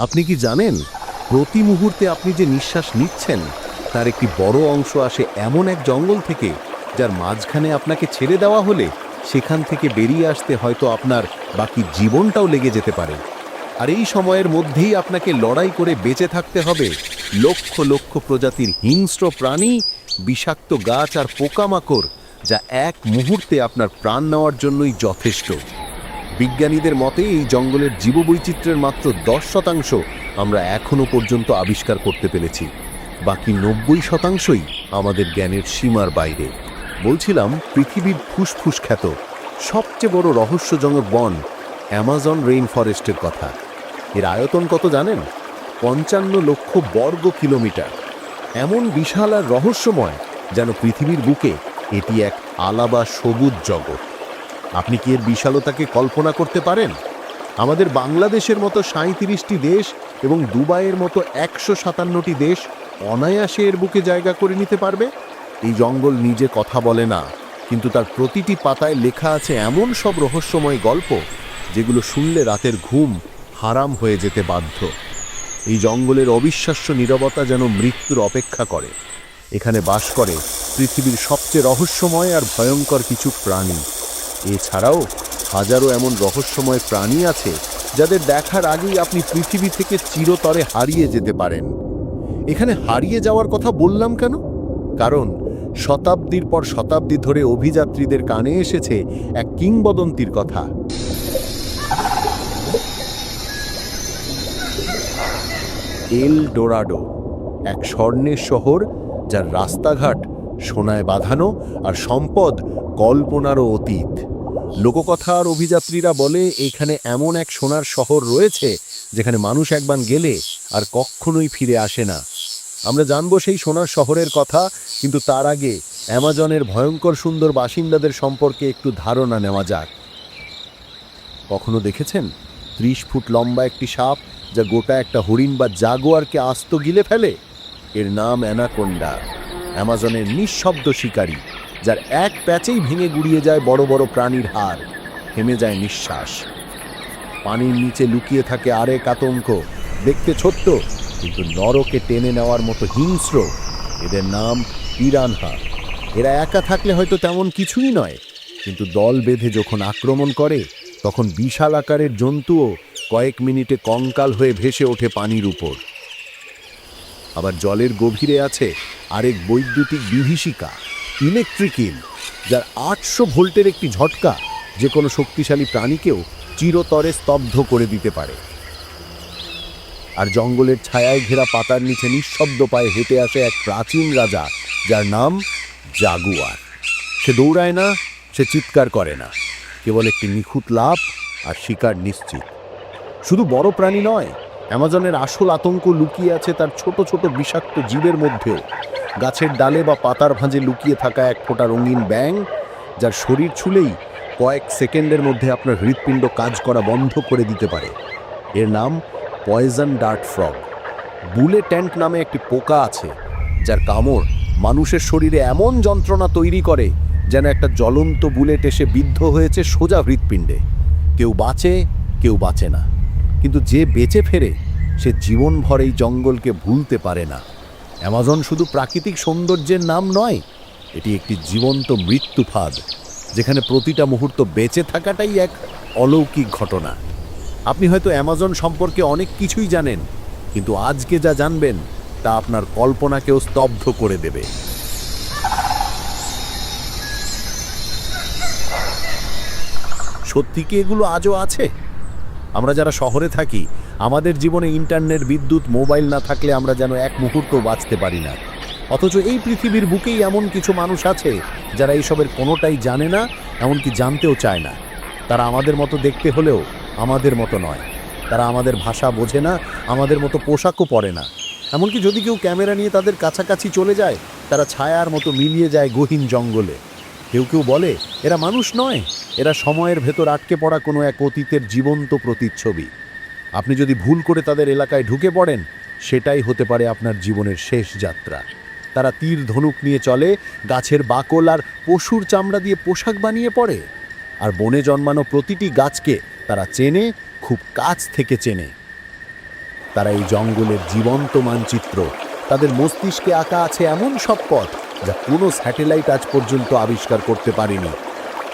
আপনি কি জানেন, প্রতি মুহূর্তে আপনি যে নিঃশ্বাস নিচ্ছেন, তার একটি বড় অংশ আসে এমন এক জঙ্গল থেকে, যার মাঝখানে আপনাকে ছেড়ে দেওয়া হলে সেখান থেকে বেরিয়ে আসতে হয়তো আপনার বাকি জীবনটাও লেগে যেতে পারে। আর এই সময়ের মধ্যেই আপনাকে লড়াই করে বেঁচে থাকতে হবে। লক্ষ লক্ষ প্রজাতির হিংস্র প্রাণী, বিষাক্ত গাছ আর পোকামাকড়, যা এক মুহূর্তে আপনার প্রাণ নেওয়ার জন্যই যথেষ্ট। বিজ্ঞানীদের মতে, এই জঙ্গলের জীববৈচিত্র্যের মাত্র দশ শতাংশ আমরা এখনও পর্যন্ত আবিষ্কার করতে পেরেছি। বাকি নব্বই শতাংশই আমাদের জ্ঞানের সীমার বাইরে। বলছিলাম, পৃথিবীর ফুসফুস খ্যাত, সবচেয়ে বড় রহস্যজনক বন অ্যামাজন রেইন ফরেস্টের কথা। এর আয়তন কত জানেন? পঞ্চান্ন লক্ষ বর্গ কিলোমিটার। এমন বিশাল আর রহস্যময় যেন পৃথিবীর বুকে এটি এক আলাবা সবুজ জগৎ। আপনি কি এর বিশালতাকে কল্পনা করতে পারেন? আমাদের বাংলাদেশের মতো সাঁত্রিশটি দেশ এবং দুবাইয়ের মতো একশো সাতান্নটি দেশ অনায়াসে এর বুকে জায়গা করে নিতে পারবে? এই জঙ্গল নিজে কথা বলে না, কিন্তু তার প্রতিটি পাতায় লেখা আছে এমন সব রহস্যময় গল্প যেগুলো শুনলে রাতের ঘুম হারাম হয়ে যেতে বাধ্য। এই জঙ্গলের অবিশ্বাস্য নীরবতা যেন মৃত্যুর অপেক্ষা করে। এখানে বাস করে পৃথিবীর সবচেয়ে রহস্যময় আর ভয়ঙ্কর কিছু প্রাণী। এছাড়াও হাজারো এমন রহস্যময় প্রাণী আছে যাদের দেখার আগেই আপনি পৃথিবী থেকে চিরতরে হারিয়ে যেতে পারেন। এখানে হারিয়ে যাওয়ার কথা বললাম কেন? কারণ শতাব্দীর পর শতাব্দী ধরে অভিযাত্রীদের কানে এসেছে এক কিংবদন্তির কথা। এল ডোরাডো, এক স্বর্ণের শহর যার রাস্তাঘাট সোনায় বাঁধানো আর সম্পদ কল্পনারও অতীত। লোককথা আর অভিযাত্রীরা বলে, এখানে এমন এক সোনার শহর রয়েছে, যেখানে মানুষ একবার গেলে আর কখনোই ফিরে আসে না। আমরা জানব সেই সোনার শহরের কথা, কিন্তু তার আগে অ্যামাজনের ভয়ঙ্কর সুন্দর বাসিন্দাদের সম্পর্কে একটু ধারণা নেওয়া যাক। কখনো দেখেছেন? ত্রিশ ফুট লম্বা একটি সাপ, যা গোটা একটা হরিণ বা জাগোয়ারকে আস্ত গিলে ফেলে? এর নাম অ্যানাকোন্ডা, অ্যামাজনের নিঃশব্দ শিকারী। যার এক প্যাচেই ভেঙে গুড়িয়ে যায় বড় বড় প্রাণীর হাড়। থেমে যায় নিঃশ্বাস। পানির নিচে লুকিয়ে থাকে আরেক আতঙ্ক। দেখতে ছোট্ট, কিন্তু নরকে টেনে নেওয়ার মতো হিংস্র। এদের নাম পিরানহা এরা একা থাকলে হয়তো তেমন কিছুই নয়, কিন্তু দল বেঁধে যখন আক্রমণ করে, তখন বিশাল আকারের জন্তুও কয়েক মিনিটে কঙ্কাল হয়ে ভেসে ওঠে পানির উপর। আবার জলের গভীরে আছে আরেক বৈদ্যুতিক বিভীষিকা। ইলেকট্রিকিল যার আটশো ভোল্টের একটি ঝটকা যে কোনো শক্তিশালী প্রাণীকেও চিরতরে স্তব্ধ করে দিতে পারে। আর জঙ্গলের ছায়ায় ঘেরা পাতার নিচে নিঃশব্দ পায়ে হেঁটে আসে এক প্রাচীন রাজা, যার নাম জাগুয়ার। সে দৌড়ায় না, সে চিৎকার করে না। কেবল একটি নিখুঁত লাভ আর শিকার নিশ্চিত। শুধু বড় প্রাণী নয়, অ্যামাজনের আসল আতঙ্ক লুকিয়ে আছে তার ছোট ছোট বিষাক্ত জীবের মধ্যেও। গাছের ডালে বা পাতার ভাঁজে লুকিয়ে থাকা এক ফোঁটা রঙিন ব্যাং যার শরীর ছুলেই কয়েক সেকেন্ডের মধ্যে আপনার হৃৎপিণ্ড কাজ করা বন্ধ করে দিতে পারে। এর নাম পয়জন ডার্ট ফ্রগ। বুলে ট্যান্ট নামে একটি পোকা আছে, যার কামড় মানুষের শরীরে এমন যন্ত্রণা তৈরি করে যেন একটা জ্বলন্ত বুলেট এসে বিদ্ধ হয়েছে সোজা হৃৎপিণ্ডে। কেউ বাঁচে কেউ বাঁচে না। কিন্তু যে বেঁচে ফেরে, সে জীবনভর এই জঙ্গলকে ভুলতে পারে না। অ্যামাজন শুধু প্রাকৃতিক সৌন্দর্যের নাম নয়, এটি একটি জীবন্ত মৃত্যু ফাঁদ, যেখানে প্রতিটা মুহূর্ত বেঁচে থাকাটাই এক অলৌকিক ঘটনা। আপনি হয়তো অ্যামাজন সম্পর্কে অনেক কিছুই জানেন, কিন্তু আজকে যা জানবেন, তা আপনার কল্পনাকেও স্তব্ধ করে দেবে। সত্যি কি এগুলো আজও আছে? আমরা যারা শহরে থাকি আমাদের জীবনে ইন্টারনেট, বিদ্যুৎ, মোবাইল না থাকলে আমরা যেন এক মুহূর্ত বাঁচতে পারি না। অথচ এই পৃথিবীর বুকেই এমন কিছু মানুষ আছে যারা এইসবের কোনোটাই জানে না, এমনকি জানতেও চায় না। তারা আমাদের মতো দেখতে হলেও আমাদের মতো নয়। তারা আমাদের ভাষা বোঝে না, আমাদের মতো পোশাকও পরে না। এমনকি যদি কেউ ক্যামেরা নিয়ে তাদের কাছাকাছি চলে যায়, তারা ছায়ার মতো মিলিয়ে যায় গহীন জঙ্গলে। কেউ কেউ বলে, এরা মানুষ নয়। এরা সময়ের ভেতর আটকে পড়া কোনো এক অতীতের জীবন্ত প্রতিচ্ছবি। আপনি যদি ভুল করে তাদের এলাকায় ঢুকে পড়েন, সেটাই হতে পারে আপনার জীবনের শেষ যাত্রা। তারা তীর ধনুক নিয়ে চলে, গাছের বাকল আর পশুর চামড়া দিয়ে পোশাক বানিয়ে পড়ে। আর বনে জন্মানো প্রতিটি গাছকে তারা চেনে, খুব কাছ থেকে চেনে। তারা এই জঙ্গলের জীবন্ত মানচিত্র, তাদের মস্তিষ্কে আঁকা আছে এমন সব পথ, যা কোনো স্যাটেলাইট আজ পর্যন্ত আবিষ্কার করতে পারেনি।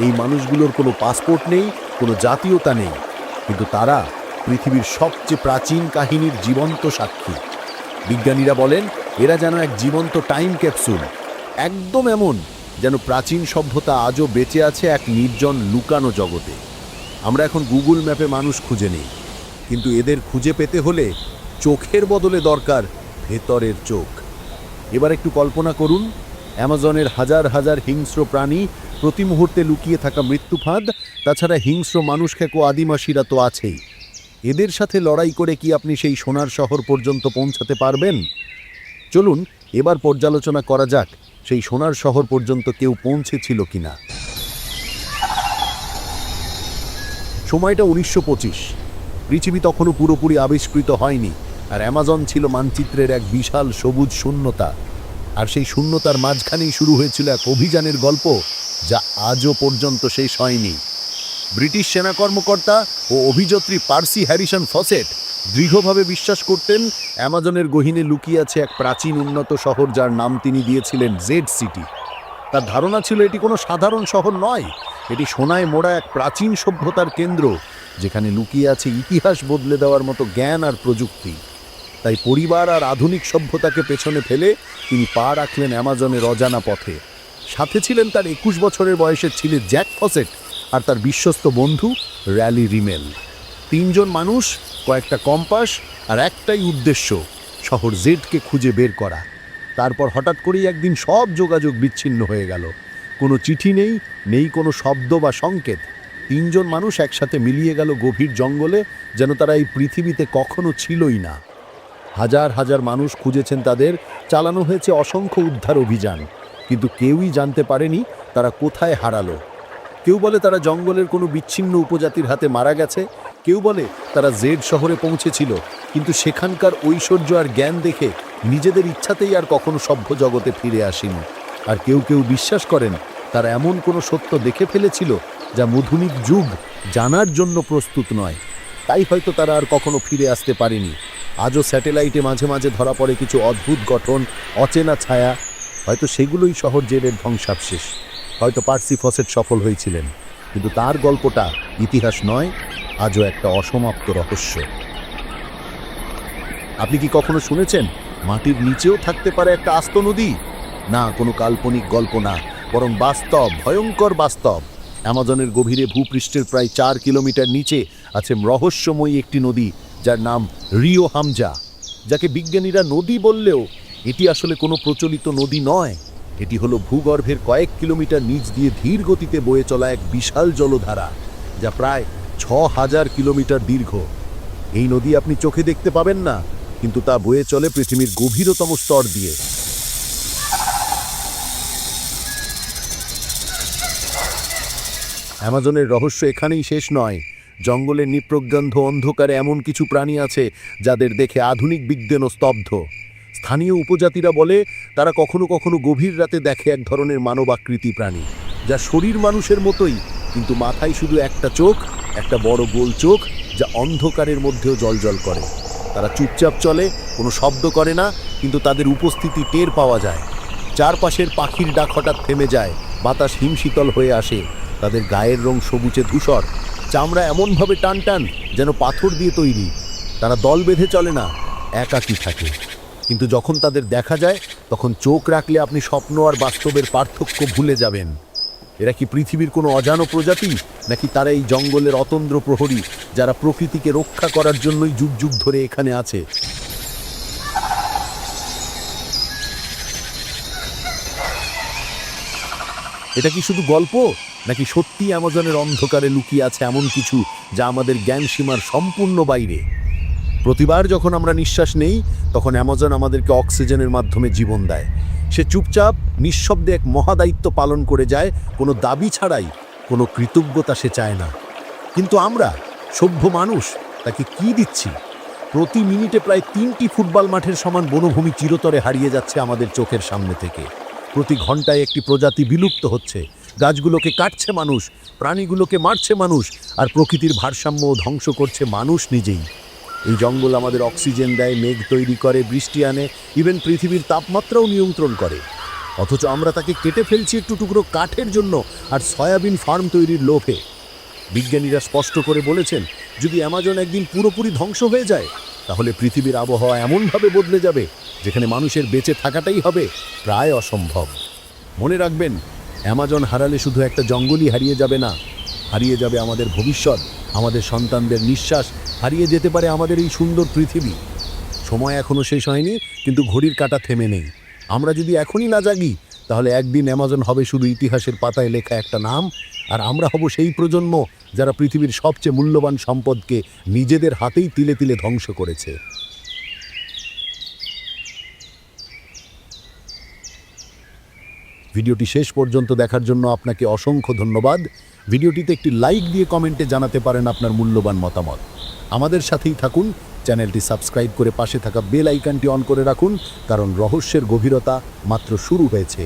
এই মানুষগুলোর কোনো পাসপোর্ট নেই, কোনো জাতীয়তা নেই। কিন্তু তারা পৃথিবীর সবচেয়ে প্রাচীন কাহিনীর জীবন্ত সাক্ষী। বিজ্ঞানীরা বলেন, এরা যেন এক জীবন্ত টাইম ক্যাপসুল, একদম এমন যেন প্রাচীন সভ্যতা আজও বেঁচে আছে এক নির্জন লুকানো জগতে। আমরা এখন গুগল ম্যাপে মানুষ খুঁজে নেই, কিন্তু এদের খুঁজে পেতে হলে চোখের বদলে দরকার ভেতরের চোখ। এবার একটু কল্পনা করুন, অ্যামাজনের হাজার হাজার হিংস্র প্রাণী প্রতি মুহূর্তে লুকিয়ে থাকা মৃত্যুফাঁদ, তাছাড়া হিংস্র মানুষ খেকো আদিবাসীরা তো আছেই। এদের সাথে লড়াই করে কি আপনি সেই সোনার শহর পর্যন্ত পৌঁছাতে পারবেন? চলুন, এবার পর্যালোচনা করা যাক, সেই সোনার শহর পর্যন্ত কেউ পৌঁছেছিল কিনা। সময়টা উনিশশো পঁচিশ। পৃথিবী তখনও পুরোপুরি আবিষ্কৃত হয়নি, আর অ্যামাজন ছিল মানচিত্রের এক বিশাল সবুজ শূন্যতা। আর সেই শূন্যতার মাঝখানেই শুরু হয়েছিল এক অভিযানের গল্প, যা আজও পর্যন্ত শেষ হয়নি। ব্রিটিশ সেনা কর্মকর্তা ও অভিযাত্রী পার্সি হ্যারিসন ফসেট দৃঢ়ভাবে বিশ্বাস করতেন অ্যামাজনের গহিনে লুকিয়ে আছে এক প্রাচীন উন্নত শহর যার নাম তিনি দিয়েছিলেন জেড সিটি। তার ধারণা ছিল এটি কোনো সাধারণ শহর নয়, এটি সোনায় মোড়া এক প্রাচীন সভ্যতার কেন্দ্র, যেখানে লুকিয়ে আছে ইতিহাস বদলে দেওয়ার মতো জ্ঞান আর প্রযুক্তি। তাই পরিবার আর আধুনিক সভ্যতাকে পেছনে ফেলে তিনি পা রাখলেন অ্যামাজনের অজানা পথে। সাথে ছিলেন তার একুশ বছরের বয়সের ছেলে জ্যাক ফসেট আর তার বিশ্বস্ত বন্ধু র্যালি রিমেল। তিনজন মানুষ, কয়েকটা কম্পাস আর একটাই উদ্দেশ্য, শহর জেডকে খুঁজে বের করা। তারপর হঠাৎ করেই একদিন সব যোগাযোগ বিচ্ছিন্ন হয়ে গেল। কোনো চিঠি নেই নেই কোনো শব্দ বা সংকেত। তিনজন মানুষ একসাথে মিলিয়ে গেল গভীর জঙ্গলে, যেন তারা এই পৃথিবীতে কখনো ছিলই না। হাজার হাজার মানুষ খুঁজেছেন তাদের, চালানো হয়েছে অসংখ্য উদ্ধার অভিযান। কিন্তু কেউই জানতে পারেনি তারা কোথায় হারালো। কেউ বলে তারা জঙ্গলের কোনো বিচ্ছিন্ন উপজাতির হাতে মারা গেছে, কেউ বলে তারা জেড শহরে পৌঁছেছিল, কিন্তু সেখানকার ঐশ্বর্য আর জ্ঞান দেখে নিজেদের ইচ্ছাতেই আর কখনো সভ্য জগতে ফিরে আসেনি। আর কেউ কেউ বিশ্বাস করেন, তারা এমন কোনো সত্য দেখে ফেলেছিল যা মধুমিক যুগ জানার জন্য প্রস্তুত নয়। তাই হয়তো তারা আর কখনো ফিরে আসতে পারেনি। আজও স্যাটেলাইটে মাঝে মাঝে ধরা পড়ে কিছু অদ্ভুত গঠন, অচেনা ছায়া, হয়তো সেগুলোই শহর জেলের ধ্বংসাবশেষ। হয়তো পার্সি ফসেট সফল হয়েছিলেন, কিন্তু তার গল্পটা ইতিহাস নয়, আজও একটা অসমাপ্ত রহস্য। আপনি কি কখনো শুনেছেন, মাটির নিচেও থাকতে পারে একটা আস্ত নদী? না, কোনো কাল্পনিক গল্প না, বরং বাস্তব, ভয়ঙ্কর বাস্তব। অ্যামাজনের গভীরে ভূপৃষ্ঠের প্রায় চার কিলোমিটার নিচে আছে রহস্যময়ী একটি নদী, যার নাম রিও হামজা, যাকে বিজ্ঞানীরা নদী বললেও এটি আসলে কোনো প্রচলিত নদী নয়। এটি হলো ভূগর্ভের কয়েক কিলোমিটার নিচ দিয়ে ধীর গতিতে বয়ে চলা এক বিশাল জলধারা, যা প্রায় ছ হাজার কিলোমিটার দীর্ঘ। এই নদী আপনি চোখে দেখতে পাবেন না, কিন্তু তা বয়ে চলে পৃথিবীর গভীরতম স্তর দিয়ে। অ্যামাজনের রহস্য এখানেই শেষ নয়। জঙ্গলের নিপ্রগন্ধ অন্ধকারে এমন কিছু প্রাণী আছে, যাদের দেখে আধুনিক বিজ্ঞানও স্তব্ধ। স্থানীয় উপজাতিরা বলে, তারা কখনো কখনো গভীর রাতে দেখে এক ধরনের মানবাকৃতি প্রাণী, যা শরীর মানুষের মতোই, কিন্তু মাথায় শুধু একটা চোখ, একটা বড় গোল চোখ, যা অন্ধকারের মধ্যেও জলজল করে। তারা চুপচাপ চলে, কোনো শব্দ করে না, কিন্তু তাদের উপস্থিতি টের পাওয়া যায়। চারপাশের পাখির ডাক হঠাৎ থেমে যায়, বাতাস হিমশীতল হয়ে আসে, তাদের গায়ের রং সবুজে ধূসর, চামড়া এমনভাবে টান টান যেন পাথর দিয়ে তৈরি। তারা দল বেঁধে চলে না, একাকী থাকে। কিন্তু যখন তাদের দেখা যায়, তখন চোখ রাখলে আপনি স্বপ্ন আর বাস্তবের পার্থক্য ভুলে যাবেন। এরা কি পৃথিবীর কোনো অজানো প্রজাতি, নাকি তারা এই জঙ্গলের অতন্দ্র প্রহরী, যারা প্রকৃতিকে রক্ষা করার জন্যই যুগ যুগ ধরে এখানে আছে? এটা কি শুধু গল্প, নাকি সত্যি অ্যামাজনের অন্ধকারে লুকিয়ে আছে এমন কিছু, যা আমাদের জ্ঞান সীমার সম্পূর্ণ বাইরে? প্রতিবার যখন আমরা নিঃশ্বাস নেই, তখন অ্যামাজন আমাদেরকে অক্সিজেনের মাধ্যমে জীবন দেয়। সে চুপচাপ, নিঃশব্দে এক মহাদায়িত্ব পালন করে যায়, কোনো দাবি ছাড়াই, কোনো কৃতজ্ঞতা সে চায় না। কিন্তু আমরা, সভ্য মানুষ, তাকে কি দিচ্ছি? প্রতি মিনিটে প্রায় তিনটি ফুটবল মাঠের সমান বনভূমি চিরতরে হারিয়ে যাচ্ছে আমাদের চোখের সামনে থেকে। প্রতি ঘন্টায় একটি প্রজাতি বিলুপ্ত হচ্ছে। গাছগুলোকে কাটছে মানুষ, প্রাণীগুলোকে মারছে মানুষ, আর প্রকৃতির ভারসাম্য ধ্বংস করছে মানুষ নিজেই। এই জঙ্গল আমাদের অক্সিজেন দেয়, মেঘ তৈরি করে, বৃষ্টি আনে ইভেন পৃথিবীর তাপমাত্রাও নিয়ন্ত্রণ করে। অথচ আমরা তাকে কেটে ফেলছি একটু টুকরো কাঠের জন্য, আর সয়াবিন ফার্ম তৈরির লোভে। বিজ্ঞানীরা স্পষ্ট করে বলেছেন, যদি অ্যামাজন একদিন পুরোপুরি ধ্বংস হয়ে যায়, তাহলে পৃথিবীর আবহাওয়া এমনভাবে বদলে যাবে, যেখানে মানুষের বেঁচে থাকাটাই হবে প্রায় অসম্ভব। মনে রাখবেন, অ্যামাজন হারালে শুধু একটা জঙ্গলই হারিয়ে যাবে না। হারিয়ে যাবে আমাদের ভবিষ্যৎ, আমাদের সন্তানদের নিঃশ্বাস হারিয়ে যেতে পারে আমাদের এই সুন্দর পৃথিবী। সময় এখনও শেষ হয়নি, কিন্তু ঘড়ির কাঁটা থেমে নেই। আমরা যদি এখনই না জাগি, তাহলে একদিন অ্যামাজন হবে শুধু ইতিহাসের পাতায় লেখা একটা নাম, আর আমরা হব সেই প্রজন্ম যারা পৃথিবীর সবচেয়ে মূল্যবান সম্পদকে নিজেদের হাতেই তিলে তিলে ধ্বংস করেছে। ভিডিওটি শেষ পর্যন্ত দেখার জন্য আপনাকে অসংখ্য ধন্যবাদ। ভিডিওটিতে একটি লাইক দিয়ে কমেন্টে জানাতে পারেন আপনার মূল্যবান মতামত। আমাদের সাথেই থাকুন। চ্যানেলটি সাবস্ক্রাইব করে পাশে থাকা বেল আইকনটি অন করে রাখুন, কারণ রহস্যের গভীরতা মাত্র শুরু হয়েছে।